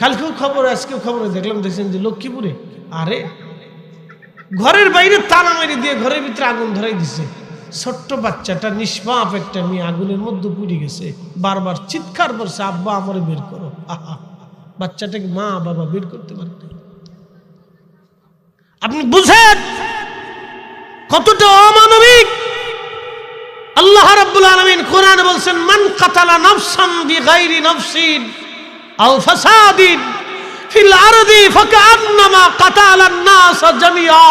কালকেও খবর, আজকেও খবরে, দেখলাম দেখছেন যে লক্ষ্মীপুরে আরে, ঘরের বাইরে তালা মেরে দিয়ে ঘরের ভিতরে আগুন ধরাই দিছে। ছোট্ট বাচ্চাটা নিষ্পাপ একটা মেয়ে আগুনের মধ্যে পুড়ে গেছে। বারবার চিৎকার করছে, আব্বা, আমারে বের করো। আহা বাচ্চাটাকে মা, বাবা বের করতে পারে আপনি বুঝেন কতটা অমানবিক? আল্লাহ রাব্বুল আলামিন কোরআনে বলছেন, মান কাতালা নাফসান বিগাইরি নাফসিন। আও ফিল আরদি ফাকান্নামা কাতালান নাস জামিয়া।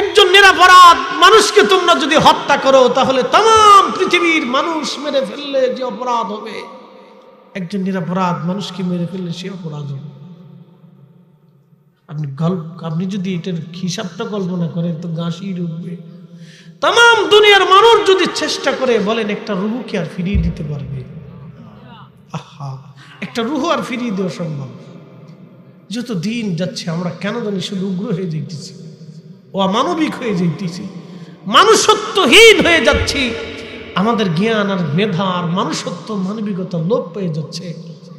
একজন নিরাপরাধ মানুষকে তোমরা যদি হত্যা করো, তাহলে তাম পৃথিবীর মানুষ মেরে ফেললে যে অপরাধ হবে। একজন নিরাপরাধ মানুষকে মেরে ফেললে সে অপরাধ হবে। আপনি গল্প আপনি যদি এটার হিসাবটা কল্পনা করেন, তো গাছির উঠবে তাম দুনিয়ার মানুষ যদি চেষ্টা করে, বলেন একটা রুহুকে আর ফিরিয়ে দিতে পারবে। আহা! একটা রুহ আর ফিরিয়ে দেওয়া সম্ভব। যত দিন যাচ্ছে, আমরা কেন জানি শুধু উগ্র হয়ে যাইতেছি ও মানবিক হয়ে যাইতেছি, মানুষত্বহীন হয়ে যাচ্ছি। আমাদের জ্ঞান আর মেধা আর মানুষত্ব, মানবিকতা লোপ পেয়ে যাচ্ছে।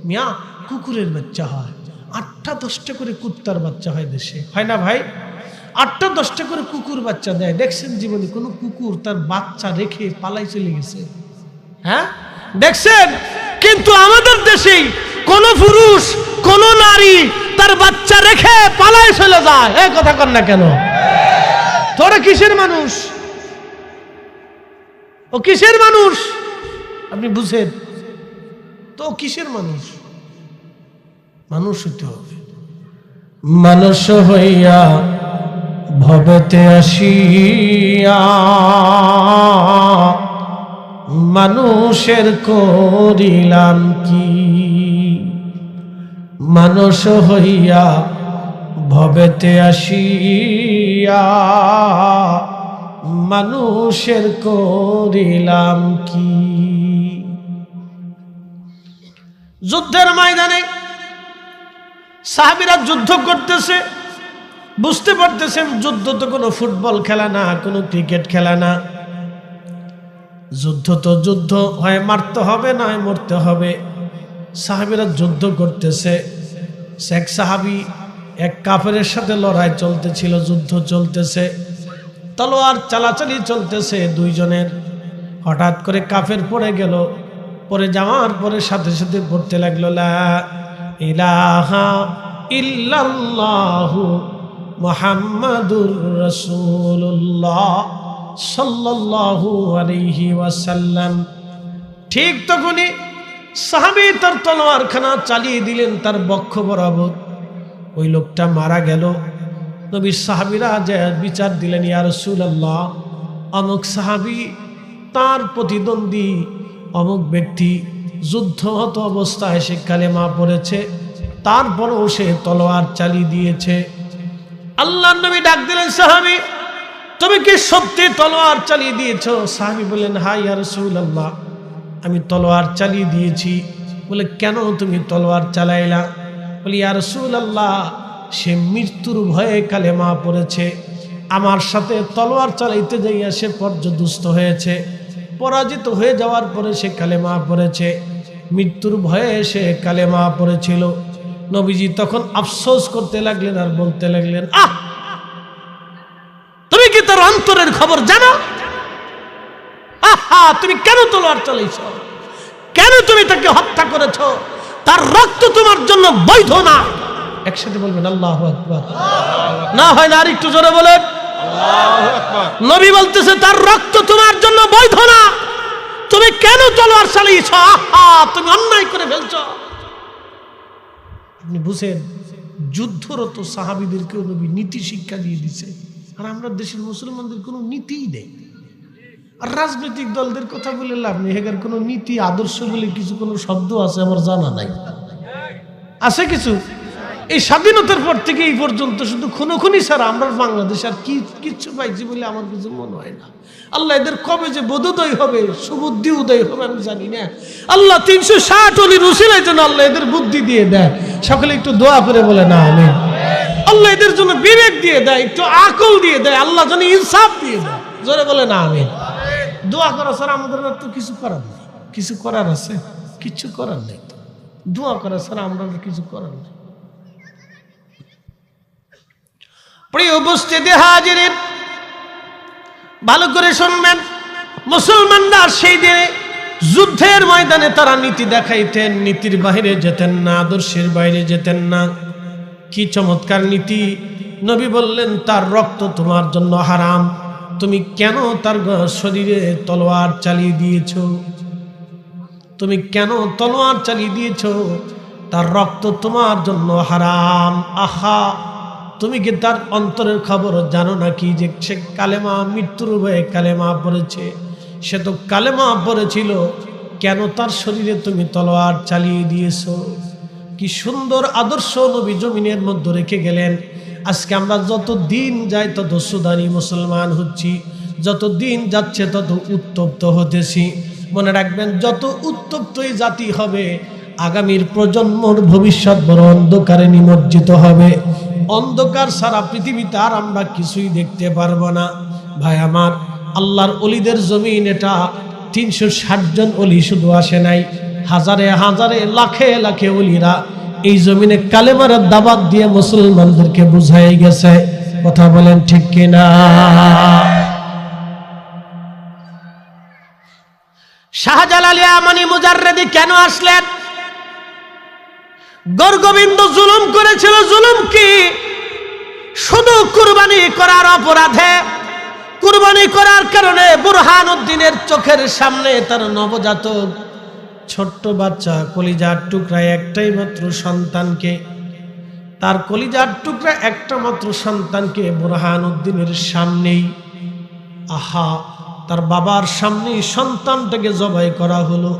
মিয়া, কুকুরের বাচ্চা হয়। আটটা দশটা করে কুত্তার বাচ্চা হয় দেশে। হয় না ভাই? আটটা দশটা করে কুকুর বাচ্চা দেয়। দেখছেন জীবনে কোনো কুকুর তার বাচ্চা রেখে পালাই চলে গেছে। হ্যাঁ? দেখছেন? কিন্তু আমাদের দেশেই কোন পুরুষ, কোন নারী তার বাচ্চা রেখে পালায় চলে যায়। এই কথা কর না কেন? তোরা কিসের মানুষ? ও কিসের মানুষ? আপনি বুঝেন, তো কিসের মানুষ? মানুষ হইতে হবে। মানুষ হইয়া ভবেতে আসিয়া মানুষের করিলাম কি? মানুষ হইয়া ভবেতে আসিয়া মানুষের করিলাম কি? যুদ্ধের ময়দানে সাহাবিরা যুদ্ধ করতেছে, বুঝতে পারতেছেন যুদ্ধ তো কোনো ফুটবল খেলা না, কোনো ক্রিকেট খেলা না। যুদ্ধ তো যুদ্ধ, হয় মারতে হবে, না হয় মরতে হবে। সাহাবিরা যুদ্ধ করতেছে। শেখ সাহাবি এক কাফেরের সাথে লড়াই চলতেছিল, যুদ্ধ চলতেছে। তলোয়ার চালাচালি চলতেছে দুইজনের। হঠাৎ করে কাফের পড়ে গেল। পরে যাওয়ার পরে সাথে সাথে পড়তে লাগল ইলাহা ইল্লাল্লাহু মুহাম্মাদুর রাসূলুল্লাহ। সাল্লাল্লাহু আলাইহি ওয়াসাল্লাম। ঠিক তখনই সাহাবী তার তলোয়ারখানা চালিয়ে দিলেন তার বক্ষ বরাবর। ওই লোকটা মারা গেল। নবীর সাহাবিরা যে বিচার দিলেন, ইয়া রাসূলুল্লাহ, অমুক সাহাবি তার প্রতিদ্বন্দ্বী, অমুক ব্যক্তি যুদ্ধহত অবস্থায় সে কালেমা পড়েছে, তারপরও সে তলোয়ার চালিয়ে দিয়েছে। আল্লাহ নবী ডাক দিলেন, সাহাবী তুমি কি সত্যি তলোয়ার চালিয়ে দিয়েছ? সাহাবী বললেন, হাই ইয়া রাসূলুল্লাহ, আমি তলোয়ার চালিয়ে দিয়েছি। বলে, কেন তুমি তলোয়ার চালাইলা? বলি আর আল্লাহ সে মৃত্যুর ভয়ে কালেমা পড়েছে। আমার সাথে তলোয়ার চালাইতে যাইয়া সে পর্যদুস্ত হয়েছে। পরাজিত হয়ে যাওয়ার পরে সে কালেমা পড়েছে। মৃত্যুর ভয়ে সে কালেমা পড়েছিল। নবীজি তখন আফসোস করতে লাগলেন আর বলতে লাগলেন, আহ অন্তরের খবর জানো? আহা, তুমি কেন তলোয়ার চালাইছ? কেন তুমি তাকে হত্যা করেছ? তার রক্ত তোমার জন্য বৈধ না। একসাথে বলবেন, আল্লাহ না হয় না, আর একটু জোরে বলেন। নবী বলতেছে, তার রক্ত তোমার জন্য বৈধ না। তুমি কেন তলোয়ার চালিয়েছ? আহা, তুমি অন্যায় করে ফেলছ। আপনি বুঝেন, যুদ্ধরত সাহাবিদেরকেও নবী নীতি শিক্ষা দিয়ে দিছে। আর আমরা দেশের মুসলমানদের কোনো নীতিই নেই। আর রাজনৈতিক দলদের কথা বলে লাভ নেই। হেগার কোনো নীতি, আদর্শ বলে কিছু কোনো শব্দ আছে আমার জানা নাই। আছে কিছু? এই স্বাধীনতার পর থেকে এই পর্যন্ত শুধু খুনোখুনি ছাড়া আমরা বাংলাদেশ আর কি কিচ্ছু পাইছি বলে আমার কিছু মনে হয় না। আল্লাহ এদের কবে যে বোধোদয় হবে সুবুদ্ধি উদয় হবে আমি জানি না। আল্লাহ তিনশো ষাট অলি রসিলের জন্য আল্লাহ এদের বুদ্ধি দিয়ে দেয়। সকলে একটু দোয়া করে বলে না আমি আল্লাহ এদের জন্য বিবেক দিয়ে দেয়, একটু আকল দিয়ে দেয়, আল্লাহ যেন ইনসাফ দিয়ে দেয়। জোরে বলে না আমি দোয়া করা ছাড়া আমাদের তো কিছু করার নেই। কিছু করার আছে, কিছু করার নেই দোয়া করা ছাড়া আমরা কিছু করার নেই। প্রিয় উপস্থিতি হাজিরের ভালো করে শুনবেন। মুসলমানরা সেই দিনে যুদ্ধের ময়দানে তারা নীতি দেখাইতেন, নীতির বাইরে যেতেন না, আদর্শের বাইরে যেতেন না। কি চমৎকার নীতি? নবী বললেন, তার রক্ত তোমার জন্য হারাম। তুমি কেন তার শরীরে তলোয়ার চালিয়ে দিয়েছ? তুমি কেন তলোয়ার চালিয়ে দিয়েছ? তার রক্ত তোমার জন্য হারাম। আহা! তুমি কি তার অন্তরের খবর জানো নাকি যে সে কালেমা, মৃত্যুর ভয়ে কালেমা পড়েছে? সে তো কালেমা পড়েছিল। কেন তার শরীরে তুমি তলোয়ার চালিয়ে দিয়েছ? কি সুন্দর আদর্শ নবী জমিনের মধ্যে রেখে গেলেন। আজকে আমরা যত দিন যাই তত সুদানি মুসলমান হচ্ছি, যত দিন যাচ্ছে তত উত্তপ্ত হতেছি। মনে রাখবেন, যত উত্তপ্ত এই জাতি হবে, আগামীর প্রজন্মর ভবিষ্যৎ বড় অন্ধকারে নিমজ্জিত হবে। অন্ধকার সারা পৃথিবীতে আর আমরা কিছুই দেখতে পারব না। ভাই আমার, আল্লাহর অলিদের জমিন এটা তিনশো ষাট জন অলি শুধু আসে নাই। হাজারে হাজারে লাখে লাখে অলিরা এই জমিনে কালেমার দাবাত দিয়ে মুসলমানদেরকে বুঝাই গেছে। কথা বলেন ঠিক কিনা? জুলুম করেছিল, জুলুম কি? কুরবানি করার অপরাধে, কুরবানি করার কারণে বুরহান উদ্দিনের চোখের সামনে তার নবজাতক ছোট্ট বাচ্চা কলিজার টুকরা একটাই মাত্র সন্তানকে। তার কলিজার টুকরা একটা মাত্র সন্তানকে বোরহান উদ্দিনের সামনেই। আহা, তার বাবার সামনেই সন্তানটাকে জবাই করা হলো।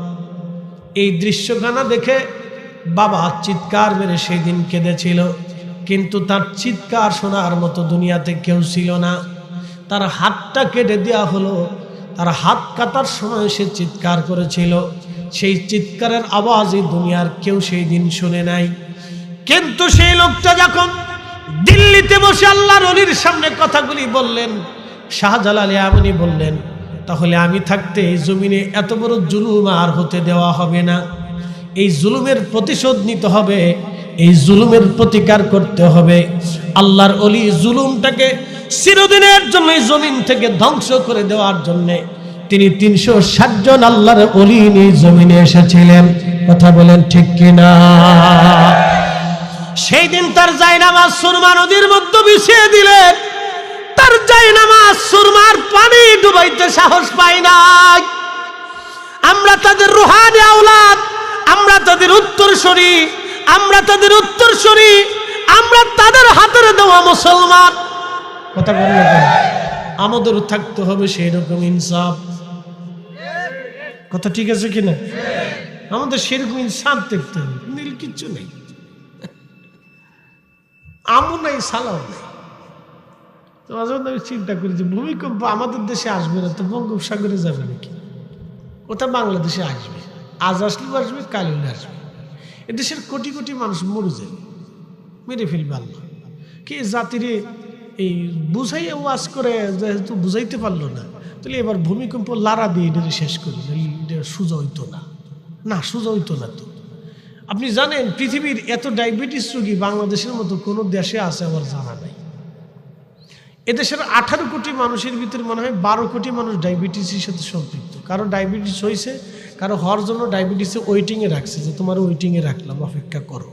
এই দৃশ্যখানা দেখে বাবা চিৎকার মেরে সেই দিন কেঁদেছিল। কিন্তু তার চিৎকার শোনার মতো দুনিয়াতে কেউ ছিল না। তার হাতটা কেটে দেওয়া হলো। তার হাত কাটার সময় সে চিৎকার করেছিল। সেই চিৎকারের আওয়াজই দুনিয়ার কেউ সেই দিন শুনে নাই। কিন্তু সেই লোকটা যখন দিল্লিতে বসে আল্লাহর অলির সামনে কথাগুলি বললেন, শাহজালাল এমনই বললেন, তাহলে আমি থাকতে এই জমিনে এত বড় জুলুম আর হতে দেওয়া হবে না। এই জুলুমের প্রতিশোধ নিতে হবে, এই জুলুমের প্রতিকার করতে হবে। আল্লাহর অলি জুলুমটাকে চিরদিনের জন্য এই জমিন থেকে ধ্বংস করে দেওয়ার জন্যে তিনি তিনশো ষাট জন আল্লাহর অলি নিয়ে জমিনে এসেছিলেন। কথা বলেন ঠিক কিনা? সেই দিন তার জায়নামাজ সুরমা নদীর মধ্যে মিশিয়ে দিলেন। তার জায়নামাজ সুরমার পানি ডুবাইতে সাহস পাই নাই। আমরা তাদের রুহানি আওলাদ, আমরা তাদের উত্তরসূরি, আমরা তাদের উত্তরসূরি, আমরা তাদের হাতের দেওয়া মুসলমান। কথা বলল আমাদের থাকতে হবে সেই রকম ইনসাফ। কথা ঠিক আছে কিনা? আমাদের সেরকম ইনসাফ দেখতে হবে। নীল, কিচ্ছু নেই। আমও নাই, সালাও নাই। তো মাঝে আমি চিন্তা করি যে ভূমিকম্প আমাদের দেশে আসবে না, তো বঙ্গোপসাগরে যাবে নাকি? ওটা বাংলাদেশে আসবে। আজ আসলেও আসবে কাল হলে আসবে এদেশের কোটি কোটি মানুষ মরে যাবে। মেরে ফেলবে আল্লাহ। কি জাতিরে এই বুঝাইয়া ওয়াজ করে যেহেতু বুঝাইতে পারল না তাহলে এবার ভূমিকম্প লারা দিয়ে এটা শেষ করি সোজা হইতো না। না, সোজা হইতো না তো। আপনি জানেন, পৃথিবীর এত ডায়াবেটিস রোগী বাংলাদেশের মতো কোনো দেশে আছে আমার জানা নাই। এদেশের আঠারো কোটি মানুষের ভিতরে মনে হয় বারো কোটি মানুষ ডায়াবেটিসের সাথে সম্পৃক্ত। কারও ডায়াবেটিস হয়েছে, কারও হওয়ার জন্য ডায়াবেটিসে ওয়েটিংয়ে রাখছে যে তোমার ওয়েটিংয়ে রাখলাম, অপেক্ষা করো।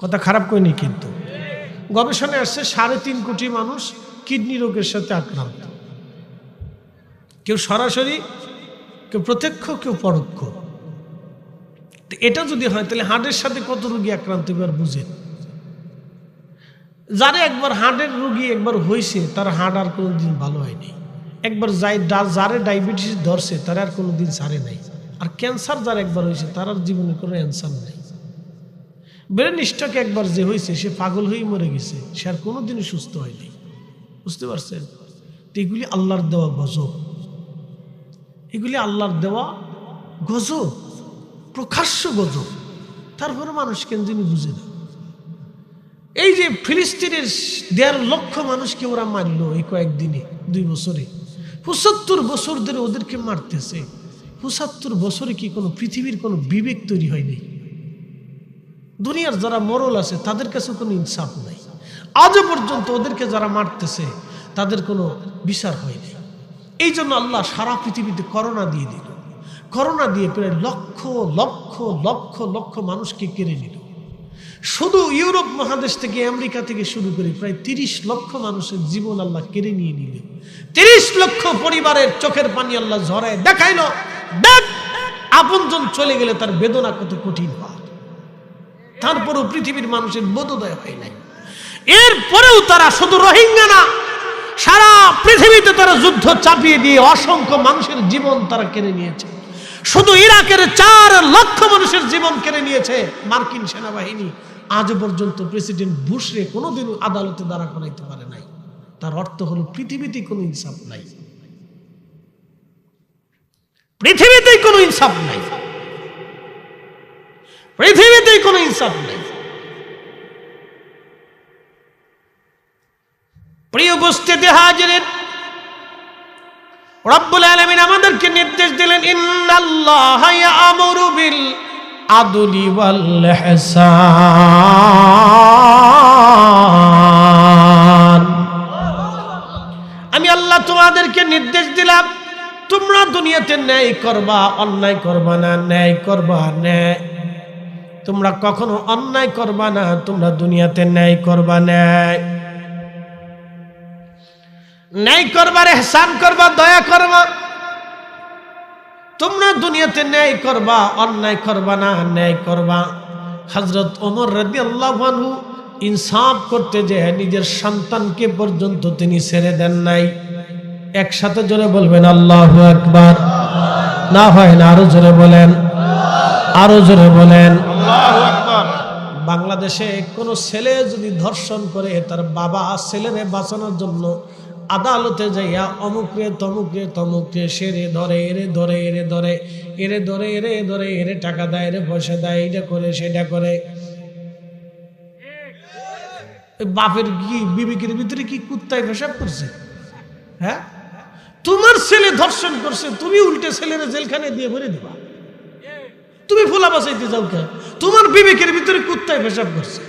কথা খারাপ করিনি কিন্তু। গবেষণায় আসছে সাড়ে তিন কোটি মানুষ কিডনি রোগের সাথে আক্রান্ত। কেউ সরাসরি, কেউ প্রত্যক্ষ, কেউ পরোক্ষ। এটা যদি হয়, তাহলে হার্টের সাথে কত রোগী আক্রান্ত এবার বুঝেন। যারা একবার হার্টের রুগী একবার হয়েছে তার হার্ট আর কোনো দিন ভালো হয়নি। একবার যাই যারে ডায়াবেটিস ধরছে, তার আর কোনো দিন সারে নাই। আর ক্যান্সার যার একবার হয়েছে তার আর জীবনে কোনো অ্যান্সার নাই। ব্রেন স্ট্রোক একবার যে হয়েছে সে পাগল হয়েই মরে গেছে, সে আর কোনো দিনই সুস্থ হয়নি। বুঝতে পারছেন? তো এগুলি আল্লাহর দেওয়া গজব। এগুলি আল্লাহর দেওয়া গজব, প্রকাশ্য গজব। তারপরে মানুষ কেন যিনি বুঝে না। এই যে ফিলিস্তিনের দেড় লক্ষ মানুষকে ওরা মারলো এই কয়েকদিনে, দুই বছরে। পঁচাত্তর বছর ধরে ওদেরকে মারতেছে। পঁচাত্তর বছরে কি কোনো পৃথিবীর কোনো বিবেক তৈরি হয়নি দুনিয়ার যারা মরল আছে, তাদের কাছে কোনো ইনসাফ নাই। আজও পর্যন্ত ওদেরকে যারা মারতেছে, তাদের কোনো বিচার হয়নি এই জন্য আল্লাহ সারা পৃথিবীতে করোনা দিয়ে দিল। করোনা দিয়ে প্রায় লক্ষ লক্ষ লক্ষ লক্ষ মানুষকে কেড়ে নিল। শুধু ইউরোপ মহাদেশ থেকে আমেরিকা থেকে শুরু করে প্রায় তিরিশ লক্ষ মানুষের জীবন আল্লাহ কেড়ে নিয়ে নিল। তিরিশ লক্ষ পরিবারের চোখের পানি আল্লাহ ঝরায় দেখাইল, দেখ, আপনজন চলে গেলে তার বেদনা কত কঠিন হয়। তারপরও পৃথিবীর মানুষের বোধোদয় হয় নাই। এরপরেও তারা শুধু রোহিঙ্গা না সারা পৃথিবীতে তারা যুদ্ধ চাপিয়ে দিয়ে অসংখ্য মানুষের জীবন তারা কেড়ে নিয়েছে। শুধু ইরাকের চার লক্ষ মানুষের জীবন কেড়ে নিয়েছে মার্কিন সেনাবাহিনী। আজ পর্যন্ত প্রেসিডেন্ট বুশরে কোনোদিন আদালতে দাঁড়া করাইতে পারে নাই। তার অর্থ হলো, পৃথিবীতে কোনো ইনসাফ নাই। পৃথিবীতেই কোনো ইনসাফ নাই। পৃথিবীতেই কোনো ইনসাফ নেই। প্রিয় উপস্থিতি হাজিরের রব্বুল আলামিন আমাদেরকে নির্দেশ দিলেন, ইন্নাল্লাহ বিল আদলি আমি আল্লাহ তোমাদেরকে নির্দেশ দিলাম, তোমরা দুনিয়াতে ন্যায় করবা, অন্যায় করবা না, ন্যায় করবা ন্যায়। তোমরা কখনো অন্যায় করবা না, তোমরা দুনিয়াতে ন্যায় করবা ন্যায়। ন্যায় করবার এহসান করবা দয়া করবা তোমরা দুনিয়াতে ন্যায় করবা অন্যায় করবা না ন্যায় করবা। হজরত ওমর রদি আল্লাহ ইনসাফ করতে যে নিজের সন্তানকে পর্যন্ত তিনি ছেড়ে দেন নাই। একসাথে জোরে বলবেন আল্লাহ একবার না হয় না আরও জোরে বলেন আরও জোরে বলেন। বাংলাদেশে কোনো ছেলে যদি ধর্ষণ করে তার বাবা ছেলেরে বাঁচানোর জন্য আদালতে যাইয়া অমুকরে তমুকরে তমুকরে সেরে ধরে, এরে ধরে এরে ধরে এরে ধরে এরে ধরে, এরে টাকা দেয়, এরে পয়সা দেয় এটা করে, সেটা করে। বাপের কি, বিবেকের ভিতরে কি কুত্তায় পেশাব করছে? হ্যাঁ? তোমার ছেলে ধর্ষণ করছে, তুমি উল্টে ছেলের জেলখানে দিয়ে ভরে দিবা। তুমি ফোলা বাসাইতে যাও কে তোমার বিবেকের ভিতরে কুত্তায় পেশাব করছে।